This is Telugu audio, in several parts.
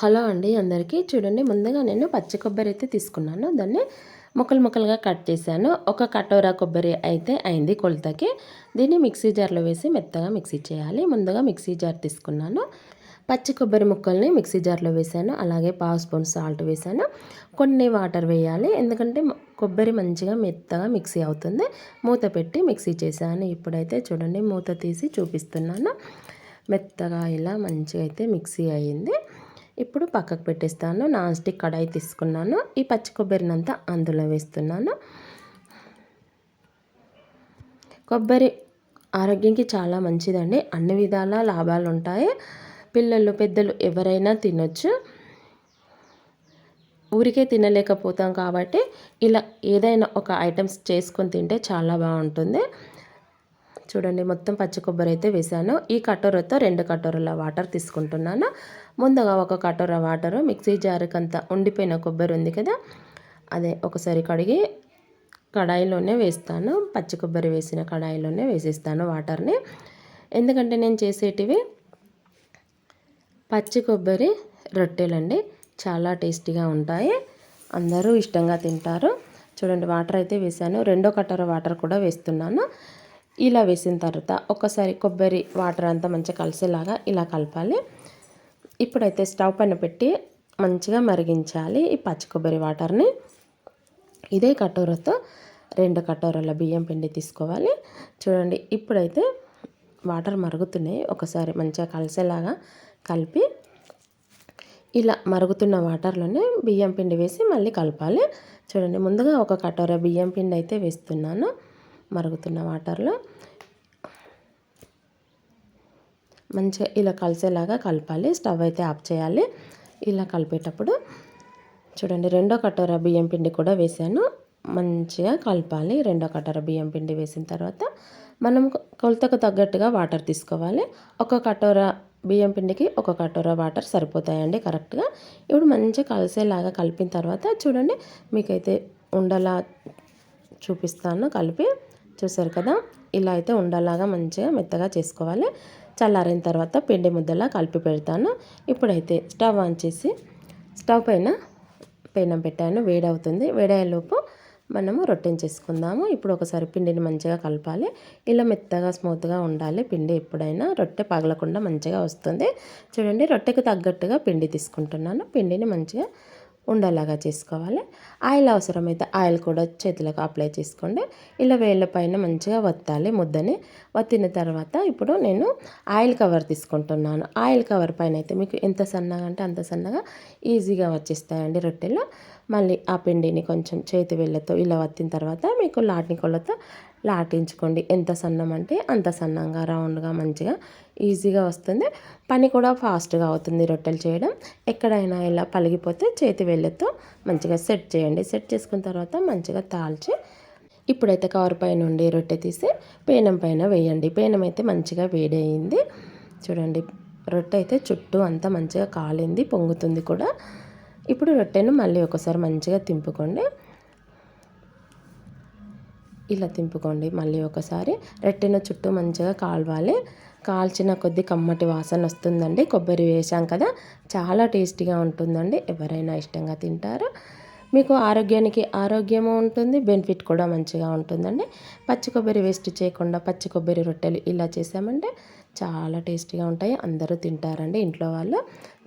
హలో అండి అందరికీ. చూడండి ముందుగా నేను పచ్చి కొబ్బరి అయితే తీసుకున్నాను. దాన్ని ముక్కలు ముక్కలుగా కట్ చేశాను. ఒక కటోరా కొబ్బరి అయితే అయింది కొలతకి. దీన్ని మిక్సీ జార్లో వేసి మెత్తగా మిక్సీ చేయాలి. ముందుగా మిక్సీ జార్ తీసుకున్నాను. పచ్చి కొబ్బరి ముక్కల్ని మిక్సీ జార్లో వేసాను అలాగే పావు స్పూన్ సాల్ట్ వేసాను కొన్ని వాటర్ వేయాలి. ఎందుకంటే కొబ్బరి మంచిగా మెత్తగా మిక్సీ అవుతుంది. మూత పెట్టి మిక్సీ చేశాను. ఇప్పుడైతే చూడండి మూత తీసి చూపిస్తున్నాను. మెత్తగా ఇలా మంచిగా అయితే మిక్సీ అయ్యింది ఇప్పుడు పక్కకు పెట్టేస్తాను. నాన్ స్టిక్ కడాయి తీసుకున్నాను. ఈ పచ్చి కొబ్బరినంతా అందులో వేస్తున్నాను. కొబ్బరి ఆరోగ్యానికి చాలా మంచిదండి. అన్ని విధాల లాభాలు ఉంటాయి పిల్లలు పెద్దలు ఎవరైనా తినొచ్చు. ఊరికే తినలేకపోతాం కాబట్టి ఇలా ఏదైనా ఒక ఐటమ్స్ చేసుకొని తింటే చాలా బాగుంటుంది. చూడండి మొత్తం పచ్చి కొబ్బరి అయితే వేసాను ఈ కటోరతో రెండు కటోరల వాటర్ తీసుకుంటున్నాను. ముందుగా ఒక కటోర వాటర్ మిక్సీ జారుకంతా ఉండిపోయిన కొబ్బరి ఉంది కదా అదే ఒకసారి కడిగి కడాయిలోనే వేస్తాను. పచ్చి కొబ్బరి వేసిన కడాయిలోనే వేసేస్తాను వాటర్ని. ఎందుకంటే నేను చేసేటివి పచ్చి కొబ్బరి రొట్టెలండి చాలా టేస్టీగా ఉంటాయి. అందరూ ఇష్టంగా తింటారు. చూడండి వాటర్ అయితే వేసాను రెండో కట్టర వాటర్ కూడా వేస్తున్నాను. ఇలా వేసిన తర్వాత ఒకసారి కొబ్బరి వాటర్ అంతా మంచిగా కలిసేలాగా ఇలా కలపాలి. ఇప్పుడైతే స్టవ్ పైన పెట్టి మంచిగా మరిగించాలి ఈ పచ్చి కొబ్బరి వాటర్ని. ఇదే కటోరతో రెండు కటోరల బియ్యం పిండి తీసుకోవాలి. చూడండి ఇప్పుడైతే వాటర్ మరుగుతున్నాయి. ఒకసారి మంచిగా కలిసేలాగా కలిపి ఇలా మరుగుతున్న వాటర్లోనే బియ్యం పిండి వేసి మళ్ళీ కలపాలి. చూడండి ముందుగా ఒక కటోర బియ్యం పిండి అయితే వేస్తున్నాను. మరుగుతున్న వాటర్లో మంచిగా ఇలా కలిసేలాగా కలపాలి. స్టవ్ అయితే ఆఫ్ చేయాలి. ఇలా కలిపేటప్పుడు చూడండి రెండో కటోర బియ్యం పిండి కూడా వేసాను. మంచిగా కలపాలి. రెండో కటోర బియ్యం పిండి వేసిన తర్వాత మనం కొలతకు తగ్గట్టుగా వాటర్ తీసుకోవాలి. ఒక కటోర బియ్యం పిండికి ఒక కటోర వాటర్ సరిపోతాయండి కరెక్ట్గా. ఇప్పుడు మంచిగా కలిసేలాగా కలిపిన తర్వాత చూడండి మీకైతే ఉండలా చూపిస్తాను. కలిపి చూసారు కదా? ఇలా అయితే ఉండలాగా మంచిగా మెత్తగా చేసుకోవాలి. చల్లారిన తర్వాత పిండి ముద్దలా కలిపి పెడతాను. ఇప్పుడైతే స్టవ్ ఆన్ చేసి స్టవ్ పైన పెనం పెట్టాను. వేడవుతుంది. వేడయ్యేలోపు మనము రొట్టెని చేసుకుందాము. ఇప్పుడు ఒకసారి పిండిని మంచిగా కలపాలి. ఇలా మెత్తగా స్మూత్గా ఉండాలి పిండి. ఎప్పుడైనా రొట్టె పగలకుండా మంచిగా వస్తుంది. చూడండి రొట్టెకు తగ్గట్టుగా పిండి తీసుకుంటున్నాను. పిండిని మంచిగా ఉండేలాగా చేసుకోవాలి. ఆయిల్ అవసరమైతే ఆయిల్ కూడా చేతులకు అప్లై చేసుకోండి. ఇలా వేళ్ళ పైన మంచిగా వత్తాలి ముద్దని. వత్తిన తర్వాత ఇప్పుడు నేను ఆయిల్ కవర్ తీసుకుంటున్నాను. ఆయిల్ కవర్ పైన అయితే మీకు ఎంత సన్నగా అంటే అంత సన్నగా ఈజీగా వచ్చేస్తాయండి రొట్టెలు. మళ్ళీ ఆ పిండిని కొంచెం చేతి వేళ్ళతో ఇలా వత్తిన తర్వాత మీకు లాటిని కొలతో లాటించుకోండి. ఎంత సన్నం అంటే అంత సన్నంగా రౌండ్గా మంచిగా ఈజీగా వస్తుంది. పని కూడా ఫాస్ట్గా అవుతుంది రొట్టెలు చేయడం. ఎక్కడైనా ఇలా పలిగిపోతే చేతి వెళ్ళతో మంచిగా సెట్ చేయండి. సెట్ చేసుకున్న తర్వాత మంచిగా తాల్చి ఇప్పుడైతే కవర్ పైన ఉండి రొట్టె తీసి పేనం పైన వేయండి. పేనం అయితే మంచిగా వేడయింది. చూడండి రొట్టె అయితే చుట్టూ అంతా మంచిగా కాలింది పొంగుతుంది కూడా. ఇప్పుడు రొట్టెను మళ్ళీ ఒకసారి మంచిగా తింపుకోండి. ఇలా తింపుకోండి. మళ్ళీ ఒకసారి రెట్టిన చుట్టూ మంచిగా కాల్వాలి. కాల్చిన కొద్ది కమ్మటి వాసన వస్తుందండి. కొబ్బరి వేసాం కదా చాలా టేస్టీగా ఉంటుందండి. ఎవరైనా ఇష్టంగా తింటారు. మీకు ఆరోగ్యానికి ఆరోగ్యము ఉంటుంది బెనిఫిట్ కూడా మంచిగా ఉంటుందండి. పచ్చి కొబ్బరి వేస్ట్ చేయకుండా పచ్చి కొబ్బరి రొట్టెలు ఇలా చేసామంటే చాలా టేస్టీగా ఉంటాయి అందరూ తింటారండి ఇంట్లో వాళ్ళు.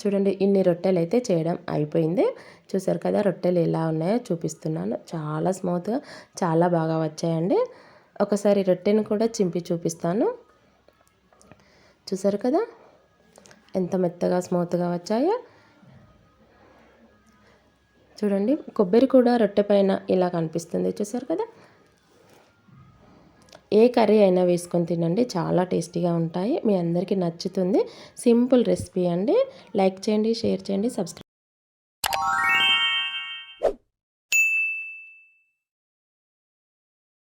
చూడండి ఇన్ని రొట్టెలు అయితే చేయడం అయిపోయింది. చూసారు కదా రొట్టెలు ఎలా ఉన్నాయో చూపిస్తున్నాను. చాలా స్మూత్గా చాలా బాగా వచ్చాయండి. ఒకసారి రొట్టెను కూడా చింపి చూపిస్తాను. చూసారు కదా ఎంత మెత్తగా స్మూత్గా వచ్చాయో. చూడండి కొబ్బరి కూడా రొట్టె పైన ఇలా కనిపిస్తుంది చూసారు కదా? ఏ కర్రీ అయినా వేసుకొని తినండి చాలా టేస్టీగా ఉంటాయి. మీ అందరికీ నచ్చుతుంది. సింపుల్ రెసిపీ అండి. లైక్ చేయండి షేర్ చేయండి సబ్స్క్రైబ్